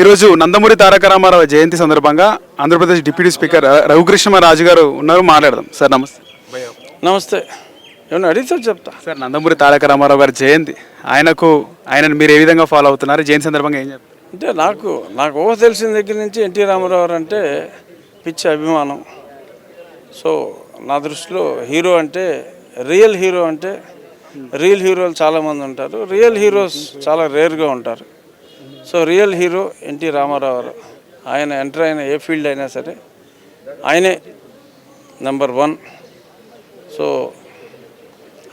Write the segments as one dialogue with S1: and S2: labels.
S1: ఈరోజు నందమూరి తారక రామారావు జయంతి సందర్భంగా ఆంధ్రప్రదేశ్ డిప్యూటీ స్పీకర్ రఘుకృష్ణరాజు గారు ఉన్నారు మాట్లాడదాం. సార్ నమస్తే.
S2: నమస్తే. ఏమన్నా అడిగితే చెప్తా.
S1: సార్ నందమూరి తారక రామారావు గారి జయంతి ఆయనకు ఆయనను మీరు ఏ విధంగా ఫాలో అవుతున్నారు? జయంతి సందర్భంగా ఏం చెప్తారు?
S2: అంటే నాకు నాకు ఊహ తెలిసిన దగ్గర నుంచి ఎన్టీ రామారావు గారు అంటే పిచ్చి అభిమానం. సో నా దృష్టిలో హీరో అంటే రియల్ హీరో అంటే రియల్ హీరోలు చాలామంది ఉంటారు. రియల్ హీరోస్ చాలా రేర్గా ఉంటారు. So real hero NT Rama Rao ఆయన ఎంటర్ అయిన ఏ ఫీల్డ్ అయినా సరే ఆయనే నెంబర్ వన్. సో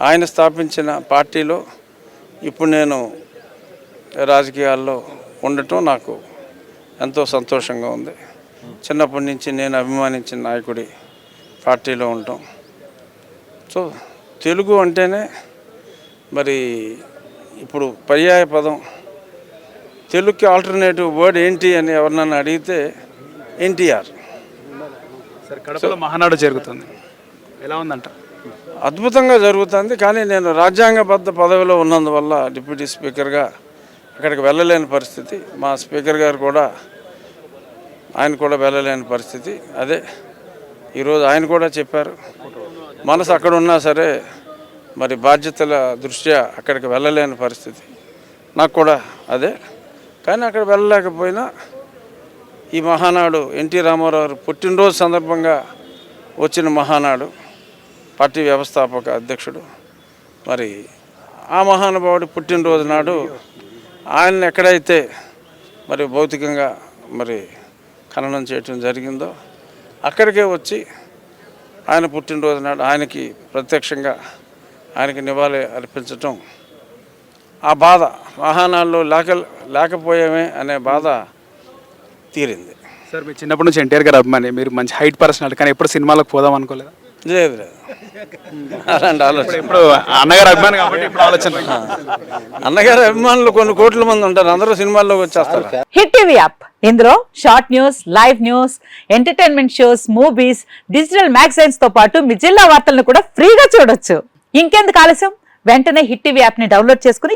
S2: ఆయన స్థాపించిన పార్టీలో ఇప్పుడు నేను రాజకీయాల్లో ఉండటం నాకు ఎంతో సంతోషంగా ఉంది. చిన్నప్పటి నుంచి నేను అభిమానించిన నాయకుడి పార్టీలో ఉండటం. సో తెలుగు అంటేనే మరి ఇప్పుడు పర్యాయ పదం తెలుగుకి ఆల్టర్నేటివ్ వర్డ్ ఏంటి అని ఎవరినన్నా అడిగితే ఎన్టీఆర్.
S1: సార్ కడపలో మహానాడు జరుగుతుంది. ఎలా ఉందంట?
S2: అద్భుతంగా జరుగుతుంది కానీ నేను రాజ్యాంగబద్ధ పదవిలో ఉన్నందువల్ల డిప్యూటీ స్పీకర్గా అక్కడికి వెళ్ళలేని పరిస్థితి. మా స్పీకర్ గారు కూడా ఆయన కూడా వెళ్ళలేని పరిస్థితి. అదే ఈరోజు ఆయన కూడా చెప్పారు మనసు అక్కడ ఉన్నా సరే మరి బాధ్యతల దృష్ట్యా అక్కడికి వెళ్ళలేని పరిస్థితి. నాకు కూడా అదే. కానీ అక్కడ వెళ్ళలేకపోయినా ఈ మహానాడు ఎన్టీ రామారావు పుట్టినరోజు సందర్భంగా వచ్చిన మహానాడు పార్టీ వ్యవస్థాపక అధ్యక్షుడు. మరి ఆ మహానుభావుడి పుట్టినరోజు నాడు ఆయన ఎక్కడైతే మరి భౌతికంగా మరి ఖననం చేయటం జరిగిందో అక్కడికే వచ్చి ఆయన పుట్టినరోజు నాడు ఆయనకి ప్రత్యక్షంగా ఆయనకి నివాళి అర్పించటం ఆ బాధ మహానాడులో లేక లేకపోయామే అనే బాధ తీరింది.
S1: సార్ మీరు చిన్నప్పటి నుంచి ఎన్టీఆర్ గారు అభిమాని మీరు మంచి హైట్ పర్సనాలిటీ కానీ ఎప్పుడు సినిమాలకు పోదాం అనుకోలేదా?
S2: లేదు లేదు. అలాంటి ఆలోచన.
S1: ఇప్పుడు అన్నగారు అభిమాని కాబట్టి ఇప్పుడు ఆలోచన.
S2: అన్నగారి అభిమానులు కొన్ని కోట్ల మంది ఉంటారు అందరూ సినిమాల్లోకి వచ్చేస్తారు.
S3: Hit TV app. ఇందులో short news live news entertainment shows movies digital మ్యాగజైన్స్తో పాటు మీ జిల్లా వార్తలను కూడా ఫ్రీగా చూడొచ్చు. ఇంకెందుకు ఆలస్యం? వెంటనే హిట్ టీవీ యాప్ని డౌన్లోడ్ చేసుకుని